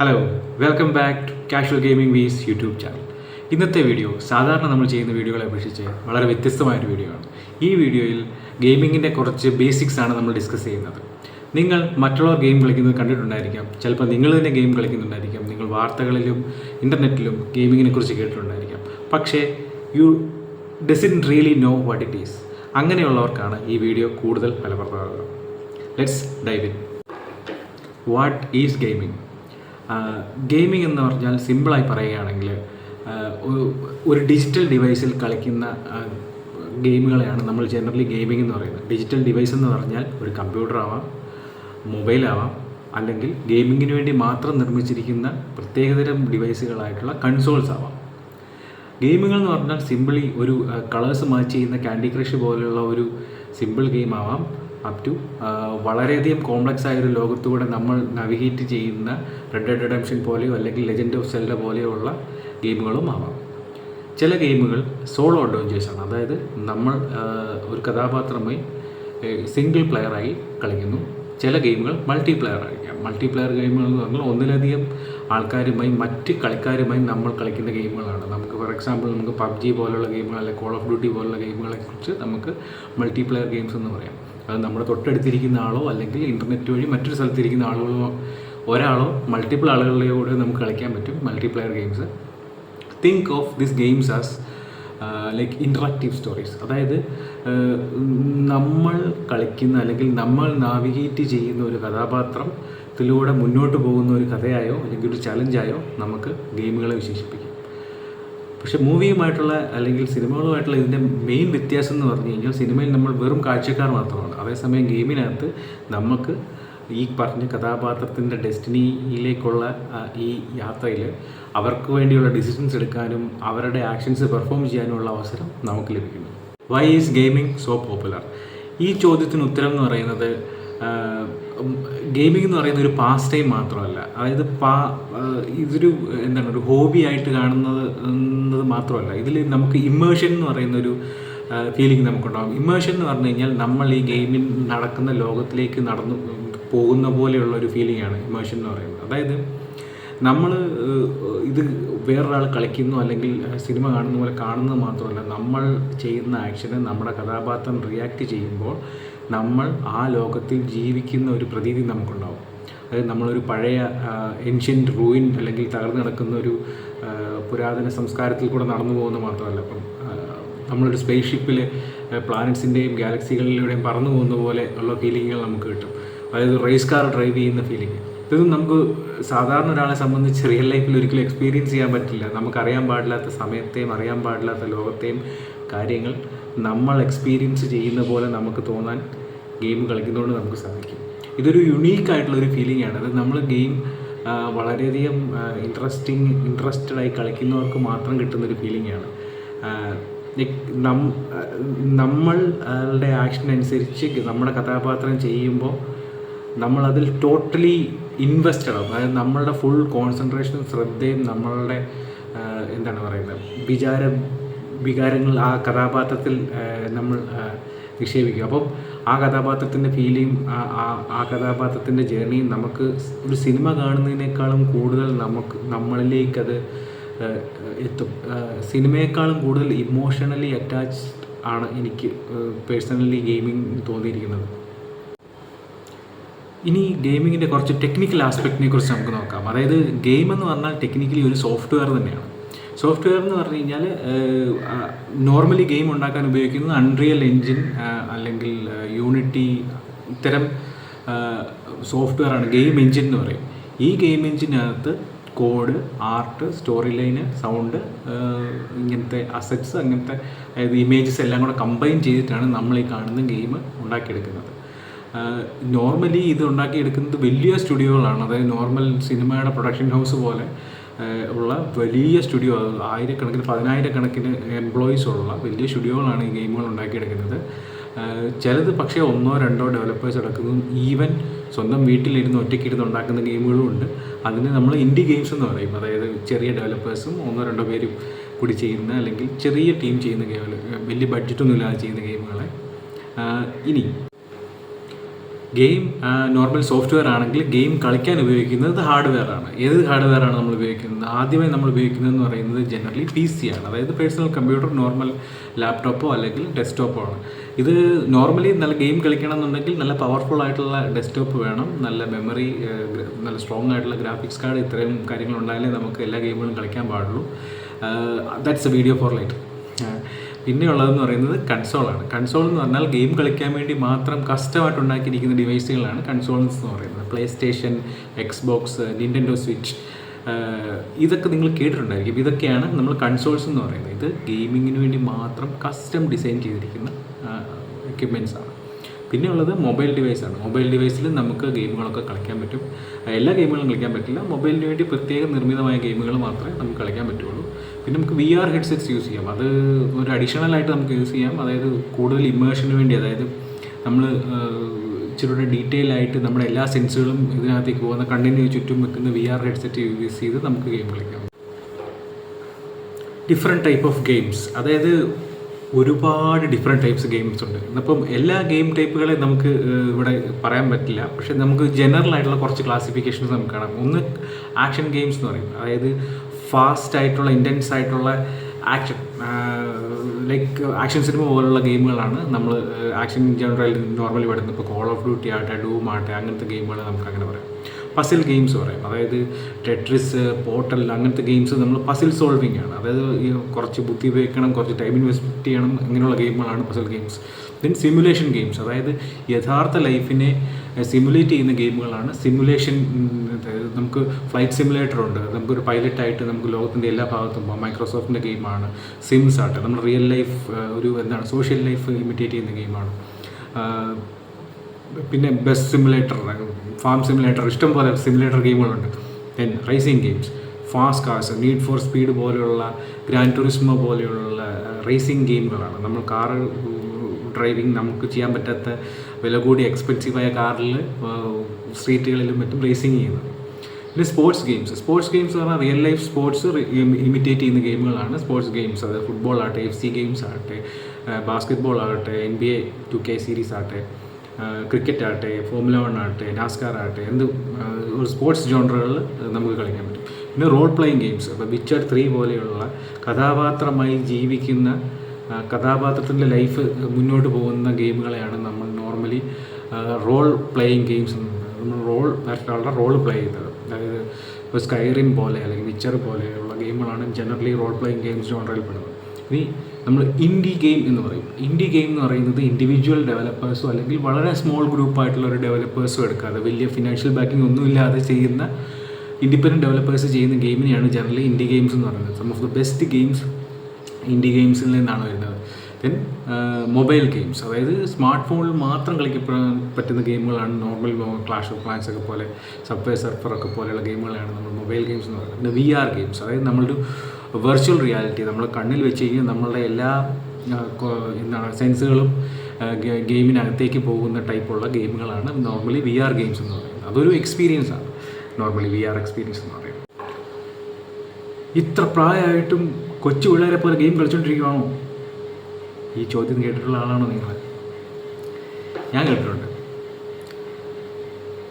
Hello welcome back to casual gaming Weiss YouTube channel ഇന്നത്തെ video സാധാരണ നമ്മൾ ചെയ്യുന്ന വീഡിയോകളെ അപേക്ഷിച്ച് വളരെ വ്യത്യസ്തമായൊരു വീഡിയോ ആണ്. ഈ വീഡിയോയിൽ ഗെയിമിങ്ങിന്റെ കുറച്ച് ബേസിക്സ് ആണ് നമ്മൾ ഡിസ്കസ് ചെയ്യുന്നത്. നിങ്ങൾ മറ്റുള്ളവർ ഗെയിം കളിക്കുന്നത് കണ്ടിട്ടുണ്ടായിരിക്കാം. ചിലപ്പോൾ നിങ്ങൾ തന്നെ ഗെയിം കളിക്കുന്നുണ്ടായിരിക്കാം. നിങ്ങൾ വാർത്തകളിലും ഇന്റർനെറ്റിലും ഗെയിമിങ്ങിനെ കുറിച്ച് കേട്ടിട്ടുണ്ടായിരിക്കാം. പക്ഷേ you doesn't really know what it is അങ്ങനെയുള്ളവർക്കാണ് ഈ വീഡിയോ കൂടുതൽ ഫലപ്രദമാകുക let's dive in what is gaming gaming എന്ന് പറഞ്ഞാൽ സിമ്പിളായി പറയുകയാണെങ്കിൽ ഒരു- ഡിജിറ്റൽ ഡിവൈസിൽ കളിക്കുന്ന ഗെയിമുകളെയാണ് നമ്മൾ ജനറലി ഗെയിമിംഗ് എന്ന് പറയുന്നത്. ഡിജിറ്റൽ ഡിവൈസ് എന്ന് പറഞ്ഞാൽ ഒരു കമ്പ്യൂട്ടർ ആവാം മൊബൈൽ ആവാം അല്ലെങ്കിൽ ഗെയിമിങ്ങിന് വേണ്ടി മാത്രം നിർമ്മിച്ചിരിക്കുന്ന പ്രത്യേകതരം ഡിവൈസുകളായിട്ടുള്ള കൺസോൾസ് ആവാം. ഗെയിമുകൾ എന്ന് പറഞ്ഞാൽ സിമ്പിളി ഒരു കളേഴ്സ് മാച്ച് ചെയ്യുന്ന ക്യാൻഡി ക്രഷ് പോലെയുള്ള ഒരു സിമ്പിൾ ഗെയിം ആവാം. അപ് ടു വളരെയധികം കോംപ്ലക്സ് ആയ ഒരു ലോകത്തൂടെ നമ്മൾ നവിഗേറ്റ് ചെയ്യുന്ന റെഡ് ഡെഡ് പോലെയോ അല്ലെങ്കിൽ ലെജൻഡ് ഓഫ് സെൽഡ പോലെയുള്ള ഗെയിമുകളും ആവാം. ചില ഗെയിമുകൾ സോളോ അഡ്വഞ്ചേഴ്സ് ആണ്. അതായത് നമ്മൾ ഒരു കഥാപാത്രമായി സിംഗിൾ പ്ലെയറായി കളിക്കുന്നു. ചില ഗെയിമുകൾ മൾട്ടി പ്ലെയർ ആയിരിക്കാം മൾട്ടി പ്ലെയർ ഗെയിമുകൾ എന്ന് പറഞ്ഞാൽ ഒന്നിലധികം ആൾക്കാരുമായി മറ്റ് കളിക്കാരുമായി നമ്മൾ കളിക്കുന്ന ഗെയിമുകളാണ്. നമുക്ക് ഫോർ എക്സാമ്പിൾ നമുക്ക് പബ്ജി പോലുള്ള ഗെയിമുകൾ അല്ലെങ്കിൽ കോൾ ഓഫ് ഡ്യൂട്ടി പോലുള്ള ഗെയിമുകളെക്കുറിച്ച് നമുക്ക് മൾട്ടി പ്ലെയർ ഗെയിംസ് എന്ന് പറയാം. അത് നമ്മുടെ തൊട്ടടുത്തിരിക്കുന്ന ആളോ അല്ലെങ്കിൽ ഇന്റർനെറ്റ് വഴി മറ്റൊരു സ്ഥലത്തിരിക്കുന്ന ആളുകളോ ഒരാളോ മൾട്ടിപ്പിൾ ആളുകളുടെ കൂടെ നമുക്ക് കളിക്കാൻ പറ്റും. Multiplayer games think of this games as like interactive stories അതായത് uh, നമ്മൾ കളിക്കുന്ന അല്ലെങ്കിൽ നമ്മൾ നാവിഗേറ്റ് ചെയ്യുന്ന ഒരു കഥാപാത്രത്തിലൂടെ മുന്നോട്ട് പോകുന്ന ഒരു കഥയായോ അല്ലെങ്കിൽ ഒരു ചലഞ്ചായോ നമുക്ക് ഗെയിമുകളെ വിശേഷിപ്പിക്കാം. പക്ഷെ മൂവിയുമായിട്ടുള്ള അല്ലെങ്കിൽ സിനിമകളുമായിട്ടുള്ള ഇതിന്റെ മെയിൻ വ്യത്യാസം എന്ന് പറഞ്ഞു കഴിഞ്ഞാൽ സിനിമയിൽ നമ്മൾ വെറും കാഴ്ചക്കാർ മാത്രമാണ്. അതേസമയം ഗെയിമിനകത്ത് നമുക്ക് ഈ പറഞ്ഞ കഥാപാത്രത്തിന്റെ ഡെസ്റ്റിനിയിലേക്കുള്ള ഈ യാത്രയിൽ അവർക്ക് വേണ്ടിയുള്ള ഡിസിഷൻസ് എടുക്കാനും അവരുടെ ആക്ഷൻസ് പെർഫോം ചെയ്യാനുമുള്ള അവസരം നമുക്ക് ലഭിക്കുന്നു. Why is gaming so popular ഈ ചോദ്യത്തിന് ഉത്തരം എന്ന് പറയുന്നത് ഗെയിമിംഗ് എന്ന് പറയുന്ന ഒരു പാസ് ടൈം മാത്രമല്ല. അതായത് പാ ഇതൊരു എന്താണ് ഒരു ഹോബി ആയിട്ട് കാണുന്നത് മാത്രമല്ല. ഇതിൽ നമുക്ക് ഇമേഴ്ഷൻ എന്ന് പറയുന്ന ഒരു ഫീലിംഗ് നമുക്കുണ്ടാകും ഇമേഴ്ഷൻ എന്ന് പറഞ്ഞു കഴിഞ്ഞാൽ നമ്മൾ ഈ ഗെയിമിൽ നടക്കുന്ന ലോകത്തിലേക്ക് നടന്നു പോകുന്ന പോലെയുള്ള ഒരു ഫീലിംഗ് ആണ് ഇമേഷൻ എന്ന് പറയുന്നത്. അതായത് നമ്മൾ ഇത് വേറൊരാൾ കളിക്കുന്നു അല്ലെങ്കിൽ സിനിമ കാണുന്ന പോലെ കാണുന്നത് മാത്രമല്ല നമ്മൾ ചെയ്യുന്ന ആക്ഷന് നമ്മുടെ കഥാപാത്രം റിയാക്ട് ചെയ്യുമ്പോൾ നമ്മൾ ആ ലോകത്തിൽ ജീവിക്കുന്ന ഒരു പ്രതീതി നമുക്കുണ്ടാവും. അതായത് നമ്മളൊരു പഴയ ഏൻഷ്യന്റ് റൂയിൻ അല്ലെങ്കിൽ തകർന്നു കിടക്കുന്ന ഒരു പുരാതന സംസ്കാരത്തിൽ കൂടെ നടന്നു പോകുന്ന മാത്രമല്ല. അപ്പം നമ്മളൊരു സ്പേസ് ഷിപ്പിൽ പ്ലാനറ്റ്സിന്റെയും ഗാലക്സികളിലൂടെയും പറന്നു പോകുന്ന പോലെ ഉള്ള ഫീലിങ്ങുകൾ നമുക്ക് കിട്ടും. അതായത് റേസ് കാർ ഡ്രൈവ് ചെയ്യുന്ന ഫീലിംഗ് ഇതൊന്നും നമുക്ക് സാധാരണ ഒരാളെ സംബന്ധിച്ച് റിയൽ ലൈഫിൽ ഒരിക്കലും എക്സ്പീരിയൻസ് ചെയ്യാൻ പറ്റില്ല. നമുക്കറിയാൻ പാടില്ലാത്ത സമയത്തെയും അറിയാൻ പാടില്ലാത്ത ലോകത്തെയും കാര്യങ്ങൾ നമ്മൾ എക്സ്പീരിയൻസ് ചെയ്യുന്ന പോലെ നമുക്ക് തോന്നാൻ ഗെയിം കളിക്കുന്നതുകൊണ്ട് നമുക്ക് സാധിക്കും. ഇതൊരു യുണീക്ക് ആയിട്ടുള്ള ഒരു ഫീലിംഗ് ആണ്. അത് നമ്മൾ ഗെയിം വളരെയധികം ഇൻട്രസ്റ്റിംഗ് ഇൻട്രസ്റ്റഡ് ആയി കളിക്കുന്നവർക്ക് മാത്രം കിട്ടുന്നൊരു ഫീലിംഗ് ആണ്. നമ്മളുടെ ആക്ഷൻ അനുസരിച്ച് നമ്മുടെ കഥാപാത്രം ചെയ്യുമ്പോൾ നമ്മളതിൽ ടോട്ടലി ഇൻവെസ്റ്റഡ് ആവും അതായത് നമ്മളുടെ ഫുൾ കോൺസെൻട്രേഷനും ശ്രദ്ധയും നമ്മളുടെ എന്താണ് പറയുന്നത്? വിചാര വികാരങ്ങൾ ആ കഥാപാത്രത്തിൽ നമ്മൾ നിക്ഷേപിക്കും. അപ്പം ആ കഥാപാത്രത്തിന്റെ ഫീലിങ് ആ കഥാപാത്രത്തിന്റെ ജേർണിയും നമുക്ക് ഒരു സിനിമ കാണുന്നതിനേക്കാളും കൂടുതൽ നമുക്ക് നമ്മളിലേക്കത് എത്തും. സിനിമയെക്കാളും കൂടുതൽ ഇമോഷണലി അറ്റാച്ച്ഡ് ആണ് എനിക്ക് പേഴ്സണലി ഗെയിമിംഗ് തോന്നിയിരിക്കുന്നത്. ഇനി ഗെയിമിങ്ങിന്റെ കുറച്ച് ടെക്നിക്കൽ ആസ്പെക്റ്റിനെ കുറിച്ച് നമുക്ക് നോക്കാം. അതായത് ഗെയിം എന്ന് പറഞ്ഞാൽ ടെക്നിക്കലി ഒരു സോഫ്റ്റ്വെയർ തന്നെയാണ്. സോഫ്റ്റ്വെയർ എന്ന് പറഞ്ഞു കഴിഞ്ഞാൽ നോർമലി ഗെയിം ഉണ്ടാക്കാൻ ഉപയോഗിക്കുന്നത് അൺറിയൽ എൻജിൻ അല്ലെങ്കിൽ യൂണിറ്റി ഇത്തരം സോഫ്റ്റ്വെയർ ആണ്. ഗെയിം എൻജിൻ എന്ന് പറയും. ഈ ഗെയിം എൻജിനകത്ത് code art story line sound ഇങ്ങനത്തെ അസറ്റ്സ് അങ്ങനത്തെ അതായത് ഇമേജസ് എല്ലാം കൂടെ കമ്പൈൻ ചെയ്തിട്ടാണ് നമ്മൾ ഈ കാണുന്ന ഗെയിം ഉണ്ടാക്കിയെടുക്കുന്നത്. നോർമലി ഇത് ഉണ്ടാക്കിയെടുക്കുന്നത് വലിയ സ്റ്റുഡിയോകളാണ്. അതായത് നോർമൽ സിനിമയുടെ പ്രൊഡക്ഷൻ ഹൗസ് പോലെ ഉള്ള വലിയ സ്റ്റുഡിയോ ആയിരക്കണക്കിന് പതിനായിരക്കണക്കിന് എംപ്ലോയീസ് ഉള്ള വലിയ സ്റ്റുഡിയോകളാണ് ഈ ഗെയിമുകൾ ഉണ്ടാക്കിയെടുക്കുന്നത്. ചിലത് പക്ഷേ ഒന്നോ രണ്ടോ ഡെവലപ്പേഴ്സ് എടുക്കുന്നതും ഈവൻ സ്വന്തം വീട്ടിലിരുന്ന് ഒറ്റയ്ക്കിരുന്ന് ഉണ്ടാക്കുന്ന ഗെയിമുകളും ഉണ്ട്. അതിന് നമ്മൾ ഇൻഡി ഗെയിംസ് എന്ന് പറയും. അതായത് ചെറിയ ഡെവലപ്പേഴ്സും ഒന്നോ രണ്ടോ പേരും കൂടി ചെയ്യുന്ന അല്ലെങ്കിൽ ചെറിയ ടീം ചെയ്യുന്ന ഗെയിമുകൾ വലിയ ബഡ്ജറ്റൊന്നും ഇല്ലാതെ ചെയ്യുന്ന ഗെയിമുകളെ ഇനി ഗെയിം നോർമൽ സോഫ്റ്റ്വെയർ ആണെങ്കിൽ ഗെയിം കളിക്കാൻ ഉപയോഗിക്കുന്നത് ഹാർഡ്വെയർ ആണ്. ഏത് ഹാർഡ്വെയർ ആണ് നമ്മൾ ഉപയോഗിക്കുന്നത്? ആദ്യമായി നമ്മൾ ഉപയോഗിക്കുന്നത് എന്ന് പറയുന്നത് ജനറലി പി സി ആണ്. അതായത് പേഴ്സണൽ കമ്പ്യൂട്ടർ നോർമൽ ലാപ്ടോപ്പോ അല്ലെങ്കിൽ ഡെസ്ക്ടോപ്പോ ആണ്. ഇത് നോർമലി നല്ല ഗെയിം കളിക്കണം എന്നുണ്ടെങ്കിൽ നല്ല പവർഫുൾ ആയിട്ടുള്ള ഡെസ്ക്ടോപ്പ് വേണം. നല്ല മെമ്മറി നല്ല സ്ട്രോങ് ആയിട്ടുള്ള ഗ്രാഫിക്സ് കാർഡ് ഇത്രയും കാര്യങ്ങൾ ഉണ്ടായാലേ നമുക്ക് എല്ലാ ഗെയിമുകളും കളിക്കാൻ പാടുള്ളൂ. That's a video for light പിന്നെയുള്ളതെന്ന് പറയുന്നത് കൺസോളാണ്. കൺസോൾ എന്ന് പറഞ്ഞാൽ ഗെയിം കളിക്കാൻ വേണ്ടി മാത്രം കസ്റ്റമായിട്ട് ഉണ്ടാക്കിയിരിക്കുന്ന ഡിവൈസുകളാണ് കൺസോൾസ് എന്ന് പറയുന്നത്. PlayStation Xbox Nintendo Switch ഇതൊക്കെ നിങ്ങൾ കേട്ടിട്ടുണ്ടായിരിക്കും. ഇതൊക്കെയാണ് നമ്മൾ കൺസോൾസ് എന്ന് പറയുന്നത്. ഇത് ഗെയിമിങ്ങിന് വേണ്ടി മാത്രം കസ്റ്റം ഡിസൈൻ ചെയ്തിരിക്കുന്ന എക്യുപ്മെന്റ്സ് ആണ്. പിന്നെ ഉള്ളത് മൊബൈൽ ഡിവൈസാണ് മൊബൈൽ ഡിവൈസിൽ നമുക്ക് ഗെയിമുകളൊക്കെ കളിക്കാൻ പറ്റും. എല്ലാ ഗെയിമുകളും കളിക്കാൻ പറ്റില്ല. മൊബൈലിന് വേണ്ടി പ്രത്യേകം നിർമ്മിതമായ ഗെയിമുകൾ മാത്രമേ നമുക്ക് കളിക്കാൻ പറ്റുള്ളൂ. പിന്നെ നമുക്ക് വി ആർ ഹെഡ്സെറ്റ്സ് യൂസ് ചെയ്യാം. അത് ഒരു അഡീഷണൽ ആയിട്ട് നമുക്ക് യൂസ് ചെയ്യാം. അതായത് കൂടുതൽ ഇമേഷന് വേണ്ടി അതായത് നമ്മൾ ഇച്ചിരി കൂടെ ഡീറ്റെയിൽ ആയിട്ട് നമ്മുടെ എല്ലാ സെൻസുകളും ഇതിനകത്തേക്ക് പോകുന്ന കണ്ണിന് ചുറ്റും വെക്കുന്ന വി ആർ ഹെഡ്സെറ്റ് യൂസ് ചെയ്ത് നമുക്ക് ഗെയിം കളിക്കാം. ഡിഫറെന്റ് ടൈപ്പ് ഓഫ് ഗെയിംസ് അതായത് ഒരുപാട് ഡിഫറെന്റ് ടൈപ്സ് ഗെയിംസ് ഉണ്ട്. ഇന്നിപ്പം എല്ലാ ഗെയിം ടൈപ്പുകളെ നമുക്ക് ഇവിടെ പറയാൻ പറ്റില്ല. പക്ഷെ നമുക്ക് ജനറൽ ആയിട്ടുള്ള കുറച്ച് ക്ലാസിഫിക്കേഷൻസ് നമുക്ക് കാണാം. ഒന്ന് ആക്ഷൻ ഗെയിംസ് എന്ന് പറയും അതായത് ഫാസ്റ്റ് ആയിട്ടുള്ള ഇന്റൻസ് ആയിട്ടുള്ള ആക്ഷൻ ലൈക്ക് ആക്ഷൻ സിനിമ പോലുള്ള ഗെയിമുകളാണ് നമ്മൾ ആക്ഷൻ ജനറൽ നോർമലി വരുന്നത് ഇപ്പോൾ കോൾ ഓഫ് ഡ്യൂട്ടി ആട്ടെ ഡൂം ആകട്ടെ അങ്ങനത്തെ ഗെയിമുകൾ നമുക്ക് അങ്ങനെ പറയാം. പസിൽ ഗെയിംസ് പറയും. അതായത് ടെട്രിസ് പോർട്ടൽ അങ്ങനത്തെ ഗെയിംസ് നമ്മൾ പസിൽ സോൾവിങ് ആണ്. അതായത് കുറച്ച് ബുദ്ധി ഉപയോഗിക്കണം കുറച്ച് ടൈം ഇൻവെസ്റ്റ് ചെയ്യണം ഇങ്ങനെയുള്ള ഗെയിമുകളാണ് puzzle games then simulation games അതായത് യഥാർത്ഥ ലൈഫിനെ സിമുലേറ്റ് ചെയ്യുന്ന ഗെയിമുകളാണ് സിമുലേഷൻ നമുക്ക് ഫ്ലൈറ്റ് സിമുലേറ്റർ ഉണ്ട്. നമുക്കൊരു പൈലറ്റായിട്ട് നമുക്ക് ലോകത്തിന്റെ എല്ലാ ഭാഗത്തും പോകാം. മൈക്രോസോഫ്റ്റിന്റെ ഗെയിമാണ്. സിംസ് ആട്ടെ നമ്മൾ റിയൽ ലൈഫ് ഒരു എന്താണ് സോഷ്യൽ ലൈഫ് ഇമിറ്റേറ്റ് ചെയ്യുന്ന ഗെയിമാണ്. പിന്നെ ബസ് സിമുലേറ്റർ ഫാം സിമുലേറ്റർ ഇഷ്ടം പോലെ simulator ഗെയിമുകളുണ്ട് then racing games fast cars need for speed പോലെയുള്ള ഗ്രാൻഡ് ടൂറിസ്മോ പോലെയുള്ള റേസിംഗ് ഗെയിമുകളാണ് നമ്മൾ കാർ ഡ്രൈവിംഗ് നമുക്ക് ചെയ്യാൻ പറ്റാത്ത വില കൂടി എക്സ്പെൻസീവായ കാറിൽ സ്ട്രീറ്റുകളിലും മറ്റും റേസിംഗ് ചെയ്യുന്നത്. പിന്നെ സ്പോർട്സ് ഗെയിംസ് സ്പോർട്സ് ഗെയിംസ് എന്ന് പറഞ്ഞാൽ റിയൽ ലൈഫ് സ്പോർട്സ് ഇമിറ്റേറ്റ് ചെയ്യുന്ന ഗെയിമുകളാണ് സ്പോർട്സ് ഗെയിംസ് അത് ഫുട്ബോൾ ആകട്ടെ എഫ് സി ഗെയിംസ് ആകട്ടെ ബാസ്കറ്റ്ബോൾ ആകട്ടെ N B A two K series ആകട്ടെ. ക്രിക്കറ്റ് ആകട്ടെ ഫോമുല വൺ ആകട്ടെ നാസ്കാർ ആകട്ടെ എന്ത് ഒരു സ്പോർട്സ് ജോണറുകളിൽ നമുക്ക് കളിക്കാൻ പറ്റും. പിന്നെ റോൾ പ്ലേയിങ് ഗെയിംസ് ഇപ്പോൾ വിച്ചർ ത്രീ പോലെയുള്ള കഥാപാത്രമായി ജീവിക്കുന്ന കഥാപാത്രത്തിന്റെ ലൈഫ് മുന്നോട്ട് പോകുന്ന ഗെയിമുകളെയാണ് നമ്മൾ നോർമലി റോൾ പ്ലേയിങ് ഗെയിംസ് എന്ന് പറയുന്നത്. നമ്മൾ റോൾ മറ്റൊരാളുടെ റോൾ പ്ലേ ചെയ്യുന്നത്. അതായത് ഇപ്പോൾ സ്കൈറിം പോലെ അല്ലെങ്കിൽ വിച്ചർ പോലെയുള്ള ഗെയിമുകളാണ് ജനറലി റോൾ പ്ലേയിങ് ഗെയിംസ് ജോണറിൽ പെടുന്നത്. ഇനി നമ്മൾ ഇൻഡി ഗെയിം എന്ന് പറയും. ഇൻഡി ഗെയിം എന്ന് പറയുന്നത് ഇൻഡിവിജ്വൽ ഡെവലപ്പേഴ്സോ അല്ലെങ്കിൽ വളരെ സ്മോൾ ഗ്രൂപ്പായിട്ടുള്ള ഒരു ഡെവലപ്പേഴ്സോ എടുക്കാതെ വലിയ ഫിനാൻഷ്യൽ ബാക്കിംഗ് ഒന്നുമില്ലാതെ ചെയ്യുന്ന ഇൻഡിപെൻഡന്റ് ഡെവലപ്പേഴ്സ് ചെയ്യുന്ന ഗെയിമിനെയാണ് ജനറലി ഇൻഡി ഗെയിംസ് എന്ന് പറയുന്നത്. Some of the best games indie ഗെയിംസിൽ നിന്നാണ് വരുന്നത്. ദെൻ മൊബൈൽ ഗെയിംസ് അതായത് സ്മാർട്ട് ഫോണിൽ മാത്രം കളിക്കപ്പെടാൻ പറ്റുന്ന ഗെയിമുകളാണ് നോർമൽ ക്ലാഷ് ഓഫ് ക്ലാൻസ് ഒക്കെ പോലെ സബ്വേ സർഫർ ഒക്കെ പോലെയുള്ള ഗെയിമുകളാണ് നമ്മൾ മൊബൈൽ ഗെയിംസ് എന്ന് പറയുന്നത്. പിന്നെ വി ആർ ഗെയിംസ് അതായത് നമ്മളൊരു വെർച്വൽ റിയാലിറ്റി നമ്മൾ കണ്ണിൽ വെച്ച് കഴിഞ്ഞാൽ നമ്മളുടെ എല്ലാ എന്താണ് സെൻസുകളും ഗെയിമിനകത്തേക്ക് പോകുന്ന ടൈപ്പുള്ള ഗെയിമുകളാണ് നോർമലി വി ആർ ഗെയിംസ് എന്ന് പറയുന്നത്. അതൊരു എക്സ്പീരിയൻസ് ആണ്. നോർമലി വി ആർ എക്സ്പീരിയൻസ് എന്ന് പറയുന്നത്. ഇത്ര പ്രായമായിട്ടും കൊച്ചു പിള്ളേരെ പോലെ ഗെയിം കളിച്ചുകൊണ്ടിരിക്കുകയാണോ ഈ ചോദ്യം കേട്ടിട്ടുള്ള ആളാണോ നിങ്ങൾ? ഞാൻ കേട്ടിട്ടുണ്ട്.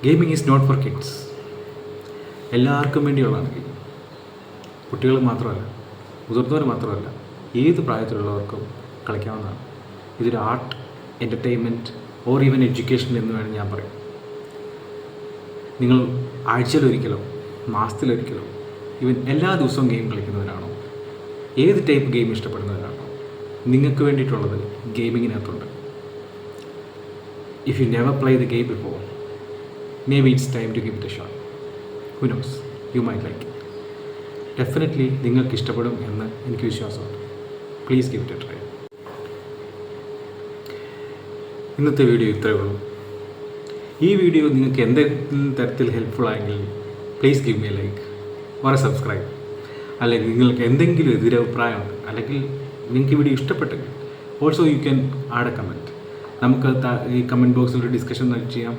Gaming is not for kids എല്ലാവർക്കും വേണ്ടിയുള്ളതാണ് ഗെയിം കുട്ടികൾ മാത്രമല്ല. മുതിർന്നവർ മാത്രമല്ല ഏത് പ്രായത്തിലുള്ളവർക്കും കളിക്കാവുന്നതാണ്. ഇതൊരു art entertainment or even education എന്ന് വേണം ഞാൻ പറയും നിങ്ങൾ ആഴ്ചയിലൊരിക്കലോ മാസത്തിലൊരിക്കലോ ഈവൻ എല്ലാ ദിവസവും ഗെയിം കളിക്കുന്നവരാണോ? ഏത് ടൈപ്പ് ഗെയിം ഇഷ്ടപ്പെടുന്നവരാണോ? നിങ്ങൾക്ക് വേണ്ടിയിട്ടുള്ളത് ഗെയിമിങ്ങിനകത്തുണ്ട് if you never play the game before maybe it's time to give the show who knows you my like definitely നിങ്ങൾക്ക് ഇഷ്ടപ്പെടും എന്ന് എനിക്ക് വിശ്വാസമുണ്ട്. Please give it a try ഇന്നത്തെ വീഡിയോ ഇത്രയേ ഉള്ളൂ. ഈ വീഡിയോ നിങ്ങൾക്ക് എന്തെങ്കിലും തരത്തിൽ ഹെൽപ്ഫുൾ ആയെങ്കിൽ പ്ലീസ് ഗിവ് മി ലൈക്ക് വളരെ സബ്സ്ക്രൈബ് അല്ലെങ്കിൽ നിങ്ങൾക്ക് എന്തെങ്കിലും എതിരഭിപ്രായമുണ്ട് അല്ലെങ്കിൽ നിങ്ങൾക്ക് ഈ വീഡിയോ ഇഷ്ടപ്പെട്ടെങ്കിൽ also you can add a comment നമുക്ക് ഈ കമന്റ് ബോക്സിൽ ഒരു ഡിസ്കഷൻ ചെയ്യാം.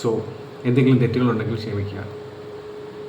സോ എന്തെങ്കിലും തെറ്റുകളുണ്ടെങ്കിൽ ക്ഷമിക്കുക.